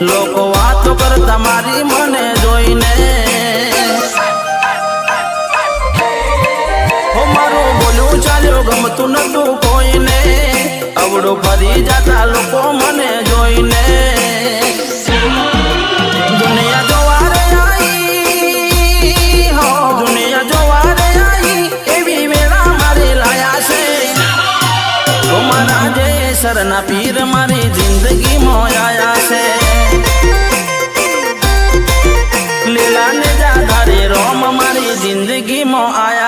લોકો વાતો કરતા મારી મને જોઈને મારું બોલું ચાલ્યું ગમતું નતું કોઈને અવડું ફરી જતા લોકો મને જોઈને દુનિયા જોવારે આવી હો દુનિયા જોવારે આવી એવી વેળા મારે લાયા છે મારા જય સરના પીર મારી જિંદગી મોયાયા છે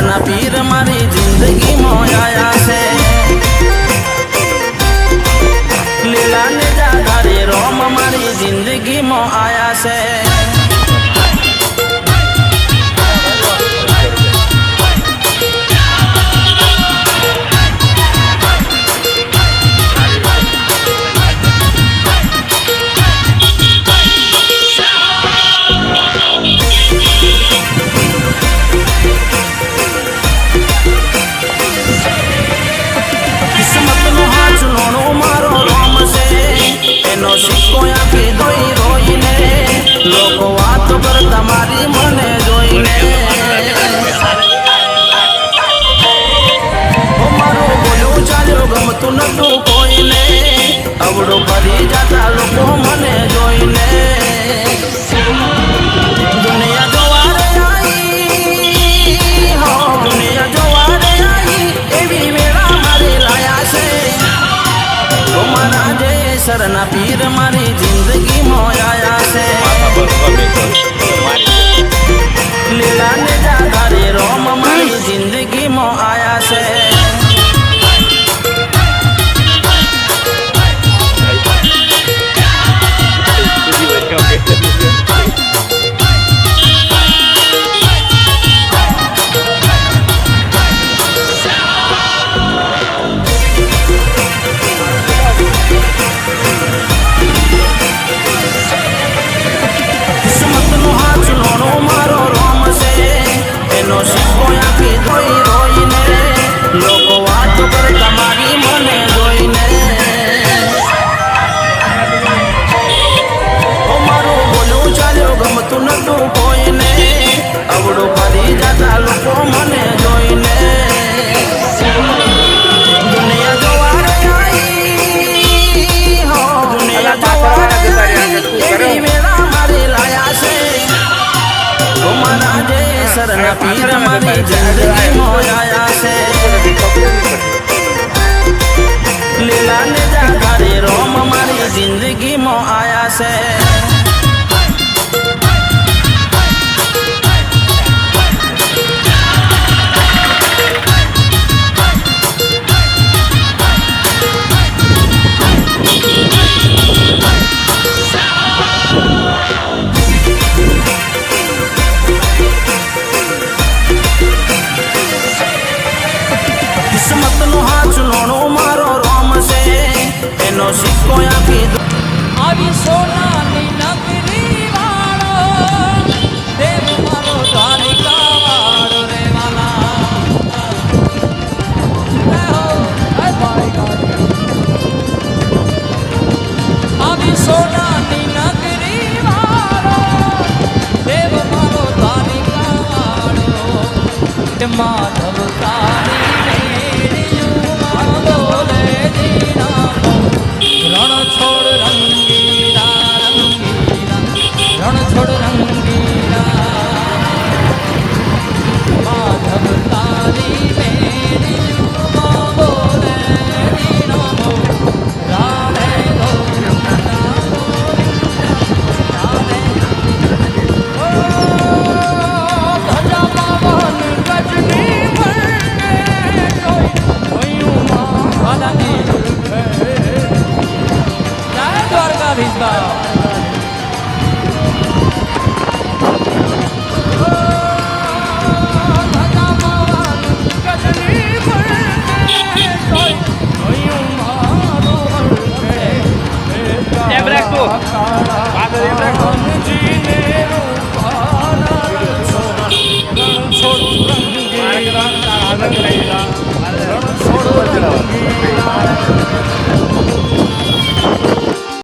না বীর মারি બાવડો ભરી જતા લોકો મને જોઈને. દુનિયા મારે લાયા છે. મારા જે પીર મારી જિંદગી મોડું કરી જતા લોકો મને જોઈને. દુનિયા જોવા દુનિયા છે લીલા ને જાગારે રોમ મારી જિંદગીમાં આયા છે. એનો સિક્કો આખી દુ- આવી સોનાની નગરી વાળો દેવ મારો દ્વારિકા વાળો રે વાલા. આવી સોનાની નગરી વાળો દેવ મારો દ્વારિકા માધવ તારા